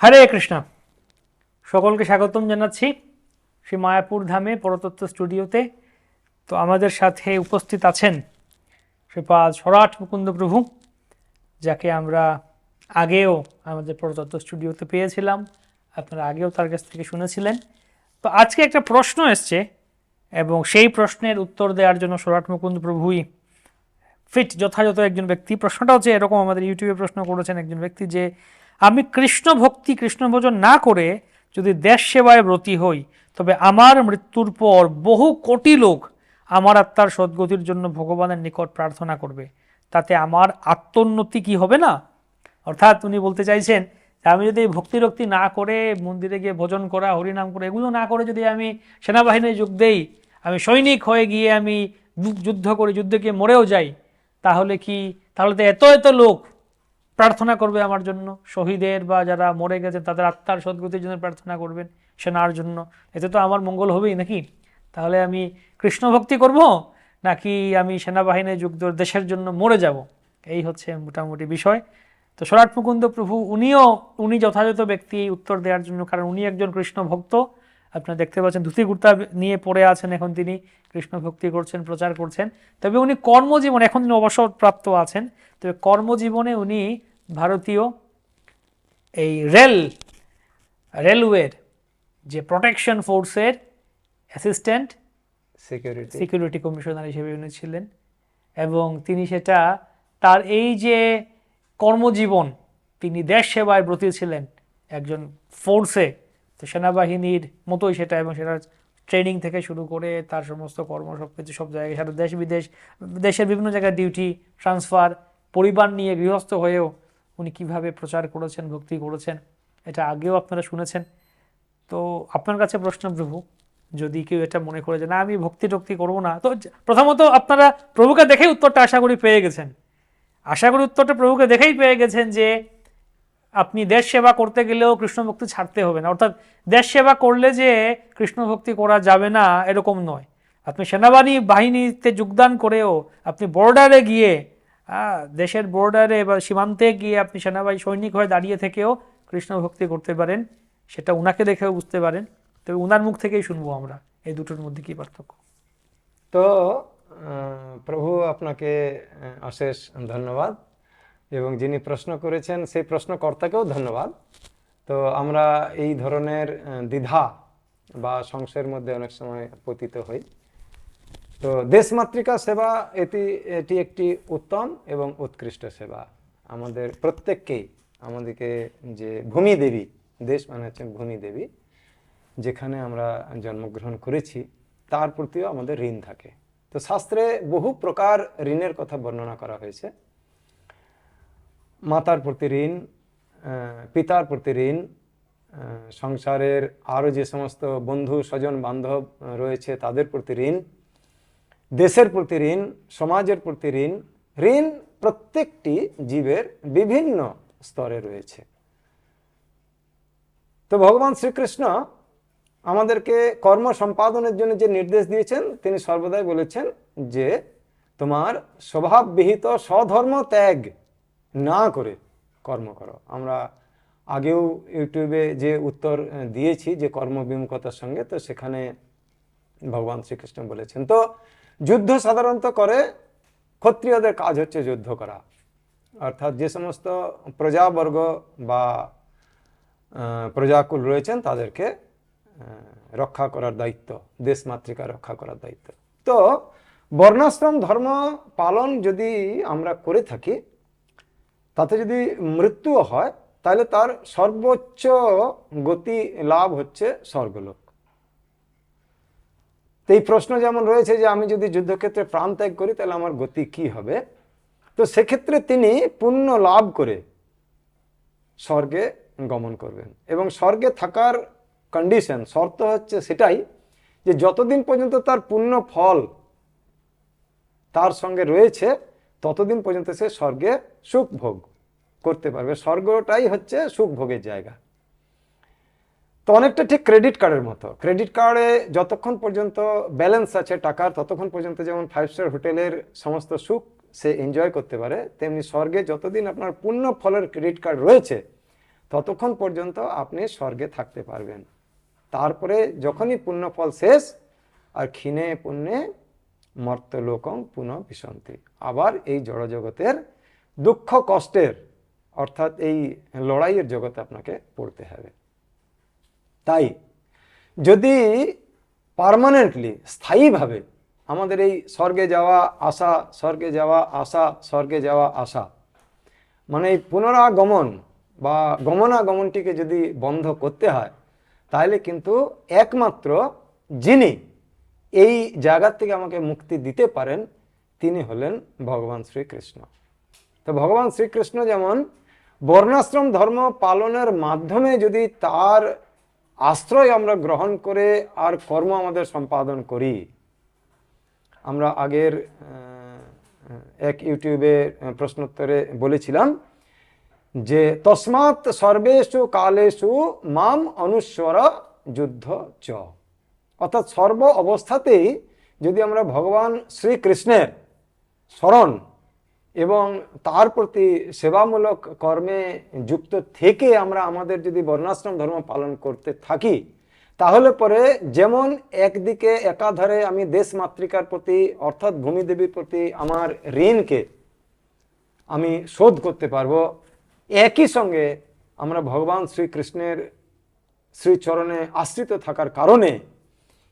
হরে কৃষ্ণ। সকলকে স্বাগতম জানাচ্ছি শ্রী মায়াপুর ধামে পরতত্ত্ব স্টুডিওতে। তো আমাদের সাথে উপস্থিত আছেন শ্রীপাদ সরাট মুকুন্দ প্রভু, যাকে আমরা আগেও আমাদের পরতত্ত্ব স্টুডিওতে পেয়েছিলাম, আপনারা আগেও তার কাছ থেকে শুনেছিলেন। তো আজকে একটা প্রশ্ন এসছে এবং সেই প্রশ্নের উত্তর দেওয়ার জন্য সরাট মুকুন্দ প্রভুই ফিট যথাযথ একজন ব্যক্তি। প্রশ্নটা হচ্ছে এরকম আমাদের ইউটিউবে প্রশ্ন করেছেন একজন ব্যক্তি যে আমি কৃষ্ণ ভক্তি, কৃষ্ণ ভোজন না করে যদি দেশ সেবায় ব্রতী হই, তবে আমার মৃত্যুর পর বহু কোটি লোক আমার আত্মার সদ্গতির জন্য ভগবানের নিকট প্রার্থনা করবে। তাতে আমার আত্মোন্নতি কি হবে না? অর্থাৎ উনি বলতে চাইছেন আমি যদি ভক্তি রক্তি না করে মন্দিরে গিয়ে ভোজন করা, হরিনাম করে, এগুলো না করে যদি আমি সেনাবাহিনী যোগ দেই, আমি সৈনিক হয়ে গিয়ে আমি যুদ্ধ করে যুদ্ধে গিয়ে মরেও যাই, তাহলে কি, তাহলে তো এত এত লোক প্রার্থনা করবে আমার জন্য। শহীদের বা যারা মরে গেছে তাদের আত্মার সদ্গতির জন্য প্রার্থনা করবেন সেনার জন্য। এতে তো আমার মঙ্গল হবেই নাকি? তাহলে আমি কৃষ্ণ ভক্তি করব নাকি আমি সেনাবাহিনী যুদ্ধ দেশের জন্য মরে যাব? এই হচ্ছে মোটামুটি বিষয়। তো সরাট মুকুন্দ প্রভু, উনিও, উনি যথাযথ ব্যক্তি উত্তর দেওয়ার জন্য, কারণ উনি একজন কৃষ্ণ ভক্ত আপনারা দেখতে পাচ্ছেন ধুতি কুর্তা নিয়ে পড়ে আছেন এখন তিনি কৃষ্ণ ভক্তি করছেন প্রচার করছেন। তবে উনি কর্মজীবন এখন তিনি অবসরপ্রাপ্ত আছেন। তবে কর্মজীবনে উনি ভারতীয় এই রেল রেলওয়ের যে প্রোটেকশন ফোর্সের অ্যাসিস্ট্যান্ট সিকিউরিটি সিকিউরিটি কমিশনার হিসেবে উনি ছিলেন। এবং তিনি সেটা তার এই যে কর্মজীবন তিনি দেশ সেবায় ব্রতী ছিলেন একজন ফোর্সে তো সেনাবাহিনীর মতোই সেটা এবং সেটা ট্রেনিং থেকে শুরু করে তার সমস্ত কর্ম সব কিছু সব জায়গায় সারা দেশ বিদেশ, দেশের বিভিন্ন জায়গায় ডিউটি ট্রান্সফার পরিবার নিয়ে গৃহস্থ হয়েও উনি কীভাবে প্রচার করেছেন, ভক্তি করেছেন, এটা আগেও আপনারা শুনেছেন। তো আপনার কাছে প্রশ্ন, প্রভু, যদি কেউ এটা মনে করে যে, না, আমি ভক্তি টক্তি করব না, তো প্রথমত আপনারা প্রভুকে দেখেই উত্তরটা আশা করি পেয়ে গেছেন। আশা করি উত্তরটা প্রভুকে দেখেই পেয়ে গেছেন যে আপনি দেশ সেবা করতে গেলেও কৃষ্ণ ভক্তি ছাড়তে হবে না। অর্থাৎ দেশ সেবা করলে যে কৃষ্ণ ভক্তি করা যাবে না, এরকম নয়। আপনি সেনাবাহিনী বাহিনীতে যোগদান করেও আপনি বর্ডারে গিয়ে দেশের বর্ডারে বা সীমান্তে গিয়ে আপনি সেনাবাহিনী সৈনিক হয়ে দাঁড়িয়ে থেকেও কৃষ্ণ ভক্তি করতে পারেন, সেটা উনাকে দেখেও বুঝতে পারেন। তবে উনার মুখ থেকেই শুনব আমরা, এই দুটোর মধ্যে কি পার্থক্য। তো প্রভু আপনাকে অশেষ ধন্যবাদ। এবং যিনি প্রশ্ন করেছেন, সেই প্রশ্নকর্তাকেও ধন্যবাদ। তো আমরা এই ধরনের দ্বিধা বা সংশয়ের মধ্যে অনেক সময় পতিত হই। তো দেশমাতৃকা সেবা, এটি এটি একটি উত্তম এবং উৎকৃষ্ট সেবা। আমাদের প্রত্যেককেই, আমাদেরকে যে ভূমি দেবী, দেশ মানে হচ্ছেন ভূমি দেবী, যেখানে আমরা জন্মগ্রহণ করেছি, তার প্রতিও আমাদের ঋণ থাকে। তো শাস্ত্রে বহু প্রকার ঋণের কথা বর্ণনা করা হয়েছে। মাতার প্রতি ঋণ পিতার প্রতি ঋণ সংসারের আরও যে সমস্ত বন্ধু, স্বজন, বান্ধব রয়েছে, তাদের প্রতি ঋণ, দেশের প্রতি ঋণ, সমাজের প্রতি ঋণ ঋণ প্রত্যেকটি জীবের বিভিন্ন স্তরে রয়েছে। তো ভগবান শ্রীকৃষ্ণ আমাদেরকে কর্ম সম্পাদনের জন্য যে নির্দেশ দিয়েছেন, তিনি সর্বদাই বলেছেন যে তোমার স্বভাববিহিত স্বধর্ম ত্যাগ না করে কর্ম করো। আমরা আগেও ইউটিউবে যে উত্তর দিয়েছি যে কর্মবিমুখতার সঙ্গে, তো সেখানে ভগবান শ্রীকৃষ্ণ বলেছেন। তো যুদ্ধ সাধারণত করে, ক্ষত্রিয়দের কাজ হচ্ছে যুদ্ধ করা। অর্থাৎ যে সমস্ত প্রজাবর্গ বা প্রজাকুল রয়েছেন, তাদেরকে রক্ষা করার দায়িত্ব, দেশ মাতৃকা রক্ষা করার দায়িত্ব। তো বর্ণাশ্রম ধর্ম পালন যদি আমরা করে থাকি তাতে যদি মৃত্যু হয়, তাহলে তার সর্বোচ্চ গতি লাভ হচ্ছে স্বর্গলোক। তো এই প্রশ্ন যেমন রয়েছে যে আমি যদি যুদ্ধক্ষেত্রে প্রাণ ত্যাগ করি, তাহলে আমার গতি কি হবে? তো সেক্ষেত্রে তিনি পুণ্য লাভ করে স্বর্গে গমন করবেন। এবং স্বর্গে থাকার কন্ডিশন শর্ত হচ্ছে সেটাই যে যতদিন পর্যন্ত তার পুণ্য ফল তার সঙ্গে রয়েছে ততদিন পর্যন্ত সে স্বর্গে সুখ ভোগ করতে পারবে। স্বর্গটাই হচ্ছে সুখ ভোগের জায়গা। তো অনেকটা ঠিক ক্রেডিট কার্ডের মতো। ক্রেডিট কার্ডে যতক্ষণ পর্যন্ত ব্যালেন্স আছে টাকার, ততক্ষণ পর্যন্ত যেমন ফাইভ স্টার হোটেলের সমস্ত সুখ সে এনজয় করতে পারে, তেমনি স্বর্গে যতদিন আপনার পূর্ণ ফলের ক্রেডিট কার্ড রয়েছে, ততক্ষণ পর্যন্ত আপনি স্বর্গে থাকতে পারবেন। তারপরে যখনই পূর্ণ ফল শেষ, আর ক্ষীণে পুণ্যে মর্তলোকং পুনঃ বিশন্তি। আবার এই জড়জগতের দুঃখ কষ্টের, অর্থাৎ এই লড়াইয়ের জগতে আপনাকে পড়তে হবে। তাই যদি পার্মানেন্টলি, স্থায়ীভাবে আমাদের এই স্বর্গে যাওয়া আশা, স্বর্গে যাওয়া আশা, স্বর্গে যাওয়া আশা মানে এই পুনরাগমন বা গমনাগমনটিকে যদি বন্ধ করতে হয়, তাহলে কিন্তু একমাত্র যিনি এই জায়গার থেকে আমাকে মুক্তি দিতে পারেন তিনি হলেন ভগবান শ্রীকৃষ্ণ। তো ভগবান শ্রীকৃষ্ণ যেমন বর্ণাশ্রম ধর্ম পালনের মাধ্যমে যদি তার আশ্রয় আমরা গ্রহণ করে আর কর্ম আমাদের সম্পাদন করি, আমরা আগের এক ইউটিউবে প্রশ্নোত্তরে বলেছিলাম যে, তসমাৎ সর্বেষু কালেষু মাম অনুস্বর যুদ্ধ চ। অর্থাৎ সর্ব অবস্থাতেই যদি আমরা ভগবান শ্রীকৃষ্ণের স্মরণ এবং তার প্রতি সেবামূলক কর্মে যুক্ত থেকে আমরা আমাদের যদি বর্ণাশ্রম ধর্ম পালন করতে থাকি, তাহলে পরে যেমন একদিকে একাধারে আমি দেশ মাতৃকার প্রতি অর্থাৎ ভূমিদেবীর প্রতি আমার ঋণকে আমি শোধ করতে পারব, একই সঙ্গে আমরা ভগবান শ্রীকৃষ্ণের শ্রীচরণে আশ্রিত থাকার কারণে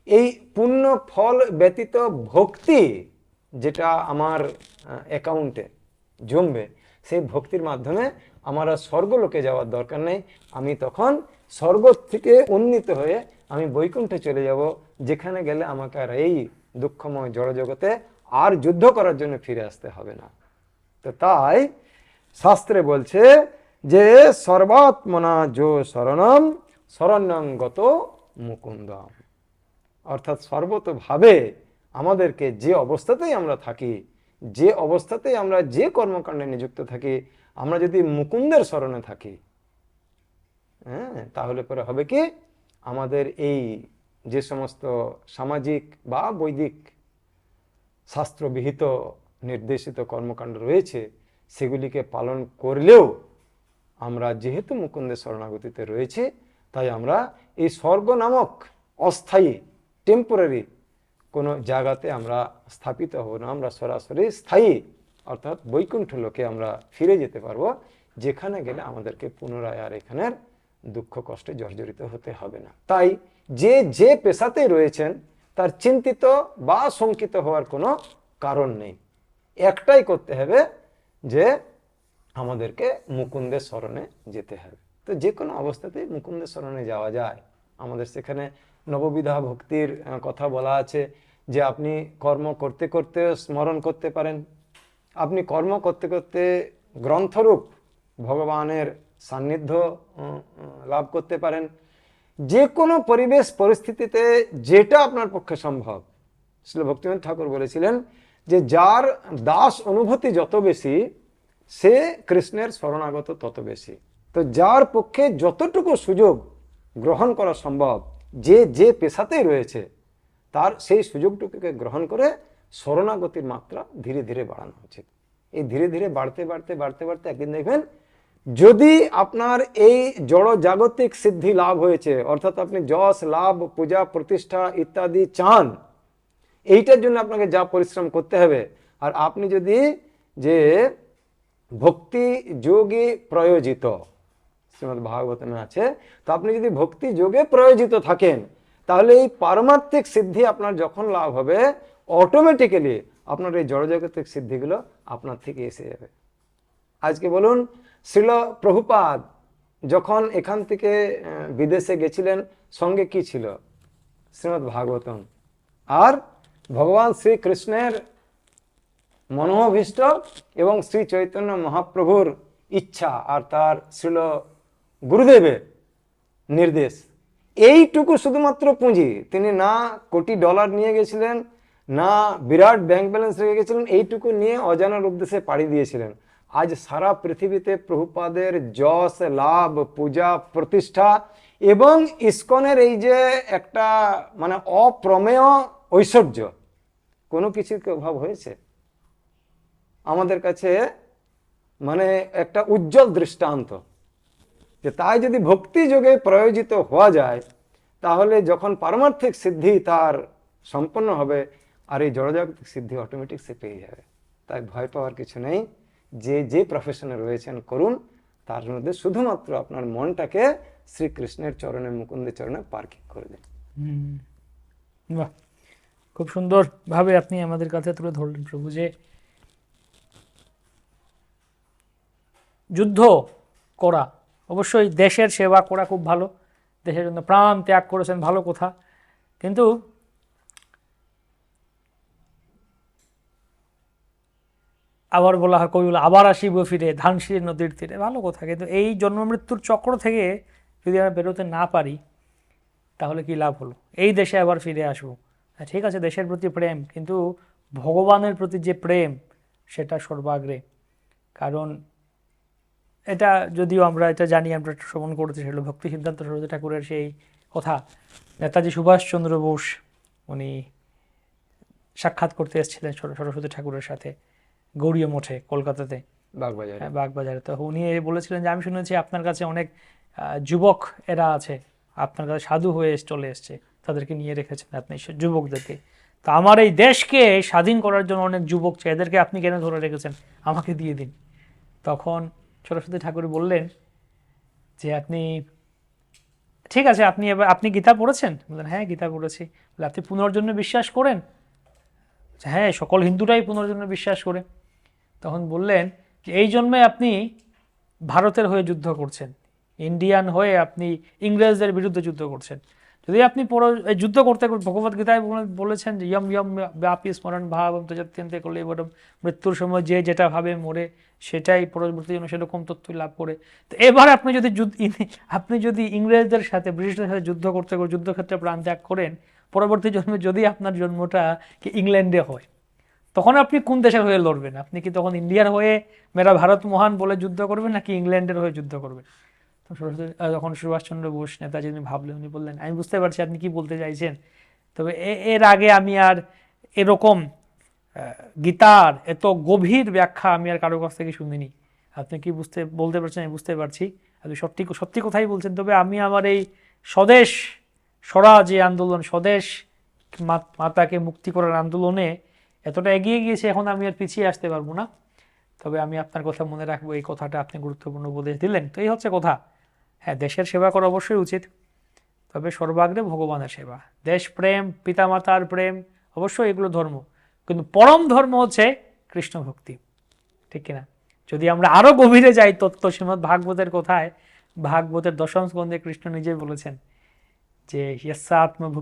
এই পুণ্য ফল ব্যতীত ভক্তি যেটা আমার অ্যাকাউন্টে জমবে, সেই ভক্তির মাধ্যমে আমার আর স্বর্গলোকে যাওয়ার দরকার নেই। আমি তখন স্বর্গ থেকে উন্নীত হয়ে আমি বৈকুণ্ঠে চলে যাব, যেখানে গেলে আমাকে আর এই দুঃখময় জড়জগতে আর যুদ্ধ করার জন্য ফিরে আসতে হবে না। তো তাই শাস্ত্রে বলছে যে, সর্বাত্মনা যো শরণম, শরণ্যঙ্গত মুকুন্দম। অর্থাৎ সর্বতভাবে আমাদেরকে যে অবস্থাতেই আমরা থাকি, যে অবস্থাতেই আমরা যে কর্মকাণ্ডে নিযুক্ত থাকি, আমরা যদি মুকুন্দের স্মরণে থাকি হ্যাঁ তাহলে পরে হবে কি? আমাদের এই যে সমস্ত সামাজিক বা বৈদিক শাস্ত্রবিহিত নির্দেশিত কর্মকাণ্ড রয়েছে, সেগুলিকে পালন করলেও আমরা যেহেতু মুকুন্দের শরণাগতিতে রয়েছে, তাই আমরা এই স্বর্গ নামক অস্থায়ী টেম্পোরারি কোনো জায়গাতে আমরা স্থাপিত হব না, আমরা সরাসরি স্থায়ী, অর্থাৎ বৈকুণ্ঠ লোকে আমরা ফিরে যেতে পারব, যেখানে গেলে আমাদেরকে পুনরায় আর এখানের দুঃখ কষ্টে জর্জরিত হতে হবে না। তাই যে যে পেশাতেই রয়েছেন, তার চিন্তিত বা শঙ্কিত হওয়ার কোনো কারণ নেই। একটাই করতে হবে যে, আমাদেরকে মুকুন্দের স্মরণে যেতে হবে। তো যে কোনো অবস্থাতেই মুকুন্দের স্মরণে যাওয়া যায়। আমাদের সেখানে নববিধা ভক্তির কথা বলা আছে যে আপনি কর্ম করতে করতে স্মরণ করতে পারেন। আপনি কর্ম করতে করতে গ্রন্থরূপ ভগবানের সান্নিধ্য লাভ করতে পারেন। যে কোনো পরিবেশ পরিস্থিতিতে যেটা আপনার পক্ষে সম্ভব। শ্রী ভক্তিনাথ ঠাকুর বলেছিলেন যে, যার দাস অনুভূতি যত বেশি, সে কৃষ্ণের শরণাগত তত বেশি। তো যার পক্ষে যতটুকু সুযোগ গ্রহণ করা সম্ভব, যে যে পেশাতেই রয়েছে তার সেই সুযোগটুকুকে গ্রহণ করে শরণাগতির মাত্রা ধীরে ধীরে বাড়ানো উচিত। এই ধীরে ধীরে বাড়তে বাড়তে বাড়তে বাড়তে একদিন দেখবেন যদি আপনার এই জড় জাগতিক সিদ্ধি লাভ হয়েছে, অর্থাৎ আপনি যশ, লাভ, পূজা, প্রতিষ্ঠা ইত্যাদি চান, এইটার জন্য আপনাকে যা পরিশ্রম করতে হবে। আর আপনি যদি যে ভক্তি যোগে প্রয়োজিত, শ্রীমদ ভাগবতমে আছে, তো আপনি যদি ভক্তি যোগে প্রয়োজিত থাকেন তাহলে এই পারমার্থিক সিদ্ধি আপনার যখন লাভ হবে অটোমেটিক্যালি আপনার এই জড়জাগতিক সিদ্ধিগুলো আপনার থেকে এসে যাবে। আজকে বলুন শিল প্রভুপাদ যখন এখান থেকে বিদেশে গেছিলেন, সঙ্গে কি ছিল? শ্রীমদ ভাগবতম। আর ভগবান শ্রীকৃষ্ণের মনোভীষ্ট এবং শ্রী চৈতন্য মহাপ্রভুর ইচ্ছা আর তার ছিল গুরুদেবের নির্দেশ। এইটুকু শুধুমাত্র পুঁজি। তিনি না কোটি ডলার নিয়ে গেছিলেন, না বিরাট ব্যাংক ব্যালেন্স রেখে গেছিলেন, এইটুকু নিয়ে অজানার উদ্দেশ্যে পাড়ি দিয়েছিলেন। আজ সারা পৃথিবীতে প্রভুপাদের যশ, লাভ, পূজা, প্রতিষ্ঠা এবং ইস্কনের এই যে একটা মানে অপ্রমেয় ঐশ্বর্য, কোনো কিছুর অভাব হয়েছে? আমাদের কাছে মানে একটা উজ্জ্বল দৃষ্টান্ত। যে তাই যদি ভক্তি যোগে প্রয়োজিত হওয়া যায়, তাহলে যখন পারমার্থিক সিদ্ধি তার সম্পন্ন হবে, আর এই জড়জাগতিক সিদ্ধি অটোমেটিক সে পেয়ে যাবে। তাই ভয় পাওয়ার কিছু নেই। যে যে প্রফেশনে রয়েছেন, করুন। তার মধ্যে শুধুমাত্র আপনার মনটাকে শ্রীকৃষ্ণের চরণে, মুকুন্দের চরণে পার্কিং করে দিন। বাহ! খুব সুন্দরভাবে আপনি আমাদের কাছে তুলে ধরলেন প্রভু যে, যুদ্ধ করা অবশ্যই দেশের সেবা করা খুব ভালো। দেশের জন্য প্রাণ ত্যাগ করেছেন ভালো কথা। কিন্তু আবার বলা হয় কবি বলে আবার আসিব ফিরে ধানসির নদীর তীরে। ভালো কথা কিন্তু এই জন্ম মৃত্যুর চক্র থেকে যদি আমরা বেরোতে না পারি তাহলে কি লাভ হলো? এই দেশে আবার ফিরে আসব। হ্যাঁ, ঠিক আছে দেশের প্রতি প্রেম কিন্তু ভগবানের প্রতি যে প্রেম সেটা সর্বাগ্রে। কারণ এটা যদিও আমরা এটা জানি আমরা শ্রবণ করেছি সেগুলো ভক্তি সিদ্ধান্ত সরস্বতী ঠাকুরের সেই কথা। নেতাজি সুভাষচন্দ্র বোস উনি সাক্ষাৎ করতে এসেছিলেন সরস্বতী ঠাকুরের সাথে গৌরীয় মঠে কলকাতাতে। বাগবাজারে। হ্যাঁ, বাগবাজারে। তো উনি বলেছিলেন যে আমি শুনেছি আপনার কাছে অনেক যুবক এরা আছে আপনার কাছে সাধু হয়ে চলে এসছে তাদেরকে নিয়ে রেখেছেন আপনি যুবকদেরকে। তো আমার এই দেশকে স্বাধীন করার জন্য অনেক যুবক চাই এদেরকে আপনি কেন ধরে রেখেছেন? আমাকে দিয়ে দিন। তখন সরস্বতী ঠাকুর বললেন যে আপনি, ঠিক আছে, আপনি এবার, আপনি গীতা পড়েছেন? বললেন হ্যাঁ গীতা পড়েছি। বলে আপনি পুনর্জন্মে বিশ্বাস করেন? হ্যাঁ সকল হিন্দুরাই পুনর্জন্মে বিশ্বাস করে। তখন বললেন যে, এই জন্মে আপনি ভারতের হয়ে যুদ্ধ করছেন। ইন্ডিয়ান হয়ে আপনি ইংরেজদের বিরুদ্ধে যুদ্ধ করছেন। যদি আপনি যুদ্ধ করতে ভগবত গীতায় বলেছেন যে, ইয়ম ইয়ম, ব্যাপী স্মরণ ভাব তজাত্যন্তে করলে বরম মৃত্যুর সময় যে যেটা ভাবে মরে, সেটাই পরবর্তী জন্য সেরকম তথ্য লাভ করে। তো এবার আপনি যদি আপনি যদি ইংরেজদের সাথে, ব্রিটিশদের সাথে যুদ্ধ করতে করে যুদ্ধক্ষেত্রে প্রাণ ত্যাগ করেন, পরবর্তী জন্মে যদি আপনার জন্মটা কি ইংল্যান্ডে হয়, তখন আপনি কোন দেশের হয়ে লড়বেন? আপনি কি তখন ইন্ডিয়ার হয়ে মেরা ভারত মহান বলে যুদ্ধ করবেন নাকি ইংল্যান্ডের হয়ে যুদ্ধ করবেন? সরস্বতী যখন সুভাষচন্দ্র বোস নেতাজি উনি ভাবলেন, উনি বললেন, আমি বুঝতে পারছি আপনি কি বলতে চাইছেন। তবে এর আগে আমি আর এরকম গীতার এত গভীর ব্যাখ্যা আমি আর কারও কাছ থেকে শুনিনি। আপনি কি বুঝতে, বলতে পারছেন? আমি বুঝতে পারছি। আপনি সত্যি সত্যি কথাই বলছেন। তবে আমি আমার এই স্বদেশ স্বরাজ যে আন্দোলন, স্বদেশ মাতাকে মুক্তি করার আন্দোলনে এতটা এগিয়ে গিয়েছে, এখন আমি আর পিছিয়ে আসতে পারব না। তবে আমি আপনার কথা মনে রাখব। এই কথাটা আপনি গুরুত্বপূর্ণ উপদেশ দিলেন। তো এই হচ্ছে কথা। হ্যাঁ দেশের সেবা করা অবশ্যই উচিত তবে সর্বাগ্রে ভগবানের সেবা দেশ প্রেম পিতামাতার প্রেম অবশ্যই এগুলো ধর্ম কিন্তু পরম ধর্ম হচ্ছে কৃষ্ণ ভক্তি ঠিক কিনা যদি আমরা আরো গভীরে যাই তত্ত্ব শ্রীমদ ভাগবতের কথায় ভাগবতের দশম স্কন্ধে কৃষ্ণ নিজেই বলেছেন যে यस्सात्म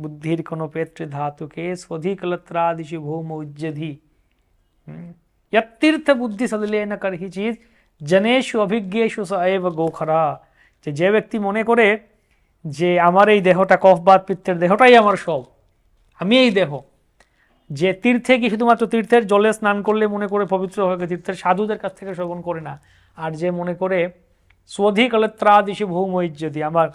বুদ্ধির কোন পেত্র ধাতুকে স্বধিকলত্রাদিশু ভৌম উজ্জধি यतीर्थ বুদ্ধি সদলেন করহি চিজ জনেশু অভিজ্ঞেশু স এব গোখরা যে যে ব্যক্তি মনে করে যে আমার এই দেহটা কফ কফবাদ পিত্তের দেহটাই আমার সব, আমি এই দেহ। যে তীর্থে কি শুধুমাত্র তীর্থের জলে স্নান করলে মনে করে পবিত্র হয়ে তীর্থের সাধুদের কাছ থেকে শ্রবণ করে না। আর যে মনে করে স্বধিকলত্রাদিশু ভৌম ইজ্জতি আমার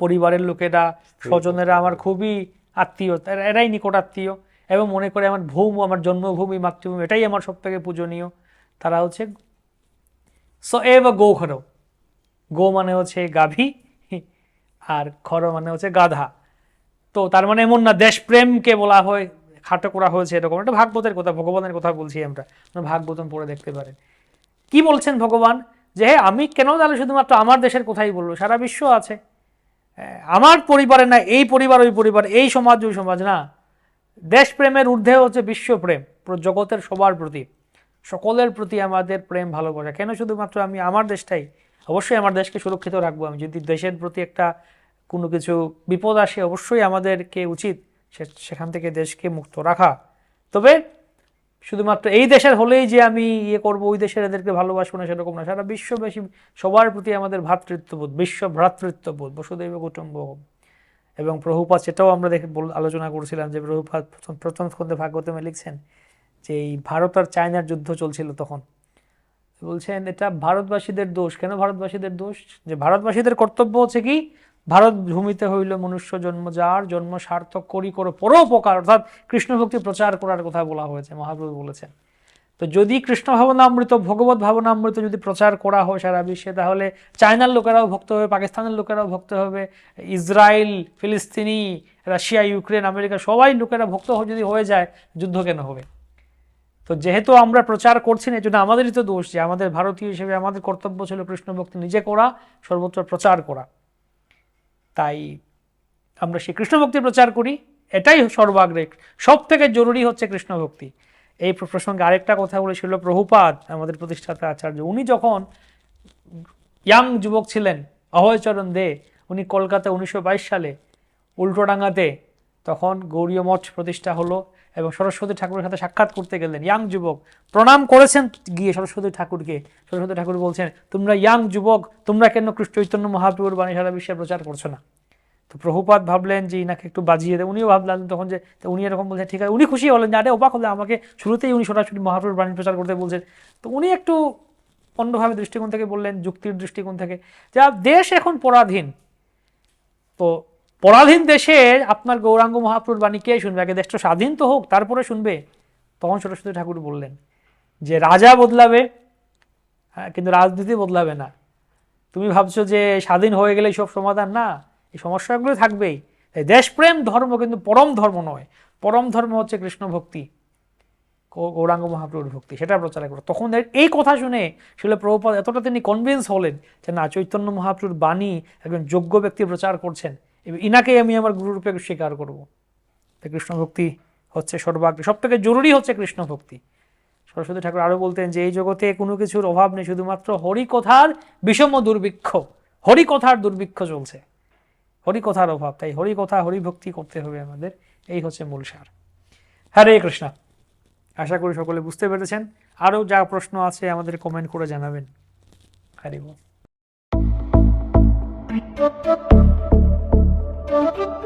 পরিবারের লোকেরা, স্বজনেরা আমার খুবই আত্মীয় এরাই নিকট আত্মীয়, এবং মনে করে আমার ভৌম, আমার জন্মভূমি, মাতৃভূমি, এটাই আমার সব থেকে পূজনীয়, তারা হচ্ছে, স এব গো খর গো মানে হচ্ছে গাভী, আর খর মানে হচ্ছে গাধা। তো তার মানে এমন না, দেশপ্রেমকে বলা হয়, খাটো করা হয়েছে এরকম। এটা ভাগবতের কথা, ভগবানের কথা বলছি আমরা। ভাগবতন পড়ে দেখতে পারেন। কি বলছেন ভগবান? যে হ্যাঁ আমি কেন তাহলে শুধুমাত্র আমার দেশের কথাই বলব সারা বিশ্ব আছে। আমার পরিবারে না, এই পরিবার, ওই পরিবার, এই সমাজ, ওই সমাজ না। দেশপ্রেমের ঊর্ধ্বে হচ্ছে বিশ্বপ্রেম জগতের সবার প্রতি। সকলের প্রতি আমাদের প্রেম ভালোবাসা। কেন শুধুমাত্র আমি আমার দেশটাই? অবশ্যই আমার দেশকে সুরক্ষিত রাখব। আমি যদি দেশের প্রতি একটা কোনো কিছু বিপদ আসে, অবশ্যই আমাদেরকে উচিত সেখান থেকে দেশকে মুক্ত রাখা। তবে শুধুমাত্র এই দেশের হলেই যে আমি ইয়ে করব, ওই দেশের এদেরকে ভালোবাসবো না, সেরকম না। সারা বিশ্ববাসী, সবার প্রতি আমাদের ভ্রাতৃত্ববোধ বিশ্ব ভ্রাতৃত্ববোধ, বসুদৈব কুটুম্বকম এবং প্রভুপাত সেটাও আমরা দেখে আলোচনা করেছিলাম যে প্রভুপাত প্রথম প্রথম স্কন্ধে ভাগবতমে লিখছেন যে এই ভারত আর চায়নার যুদ্ধ চলছিল তখন। বলছেন, এটা ভারতবাসীদের দোষ। কেন ভারতবাসীদের দোষ? যে ভারতবাসীদের কর্তব্য হচ্ছে কি? ভারত ভূমিতে হইল মনুষ্য জন্ম, যার জন্ম সার্থক করি করো, পরোপকার। অর্থাৎ কৃষ্ণ ভক্তি প্রচার করার কথা বলা হয়েছে, মহাপ্রভু বলেছেন। তো যদি কৃষ্ণ ভাবনামৃত, ভগবত ভাবনামৃত যদি প্রচার করা হয় সারা বিশ্বে, তাহলে চায়নার লোকেরাও ভক্ত হবে, পাকিস্তানের লোকেরাও ভক্ত হবে, ইসরায়েল, ফিলিস্তিনি, রাশিয়া, ইউক্রেন, আমেরিকা, সবাই লোকেরা ভক্ত যদি হয়ে যায়, যুদ্ধ কেন হবে? তো যেহেতু আমরা প্রচার করছি না, এই জন্য আমাদেরই তো দোষ যে আমাদের ভারতীয় হিসেবে আমাদের কর্তব্য ছিল কৃষ্ণ ভক্তি নিজে করা, সর্বত্র প্রচার করা। তাই আমরা সেই কৃষ্ণ ভক্তি প্রচার করি, এটাই সর্বাগ্রে সব থেকে জরুরি হচ্ছে কৃষ্ণ ভক্তি এই প্র- প্রসঙ্গে আরেকটা কথা বলেছিল প্রভুপাদ, আমাদের প্রতিষ্ঠাতা আচার্য। উনি যখন ইয়াং যুবক ছিলেন, অভয়চরণ দে, উনি কলকাতা উনিশশো বাইশ সালে উল্টোডাঙ্গাতে তখন গৌরীয় মঠ প্রতিষ্ঠা হলো। এবং সরস্বতী ঠাকুরের সাথে সাক্ষাৎ করতে গেলেন ইয়াং যুবক। প্রণাম করেছেন গিয়ে সরস্বতী ঠাকুরকে। সরস্বতী ঠাকুর বলছেন, তোমরা ইয়াং যুবক, তোমরা কেন কৃষ্ণ চৈতন্য মহাপ্রভুর বাণী সারা বিশ্বে প্রচার করছ না? তো প্রভুপাত ভাবলেন যে ইনাকে একটু বাজিয়ে দেয়। উনিও ভাবলেন তখন যে উনি এরকম বলছেন, ঠিক আছে। উনি খুশি হলেন যে, আরে, অবাক হলে আমাকে। শুরুতেই উনি সরাসরি মহাপ্রভুর বাণী প্রচার করতে বলছেন। তো উনি একটু অন্যভাবে দৃষ্টিকোণ থেকে বললেন, যুক্তির দৃষ্টিকোণ থেকে, যা দেশ এখন পরাধীন। তো পরাধীন দেশে আপনার গৌরাঙ্গ মহাপ্রভুর বাণী কে শুনবে? আগে দেশটা স্বাধীন তো হোক, তারপরে শুনবে। তখন সরস্বতী ঠাকুর বললেন যে, রাজা বদলাবে হ্যাঁ কিন্তু রাজনীতি বদলাবে না। তুমি ভাবছ যে স্বাধীন হয়ে গেলে সব সমাধান? না, এই সমস্যাগুলো থাকবেই। তাই দেশপ্রেম ধর্ম কিন্তু পরম ধর্ম নয়। পরম ধর্ম হচ্ছে কৃষ্ণ ভক্তি গৌরাঙ্গ মহাপ্রভুর ভক্তি। সেটা প্রচার করো তখন এই কথা শুনে শিল প্রভুপাদ এতটা তিনি কনভিন্স হলেন যে, না, চৈতন্য মহাপ্রভুর বাণী একজন যোগ্য ব্যক্তি প্রচার করছেন। এবং ইনাকে আমি আমার গুরুরূপে স্বীকার করব। কৃষ্ণ ভক্তি হচ্ছে সর্বাগ্রে সব থেকে জরুরি হচ্ছে কৃষ্ণ ভক্তি সরস্বতী ঠাকুর আরও বলতেন যে, এই জগতে কোনো কিছুর অভাব নেই, শুধুমাত্র হরিকথার বিষম দুর্ভিক্ষ, হরিকথার দুর্ভিক্ষ চলছে। হরিকথার অভাব, তাই হরিকথা, হরিভক্তি করতে হবে আমাদের। এই হচ্ছে মূল সার। হরে কৃষ্ণ। আশা করি সকলে বুঝতে পেরেছেন। আরও যা প্রশ্ন আছে আমাদের কমেন্ট করে জানাবেন। হরি বল। Thank you.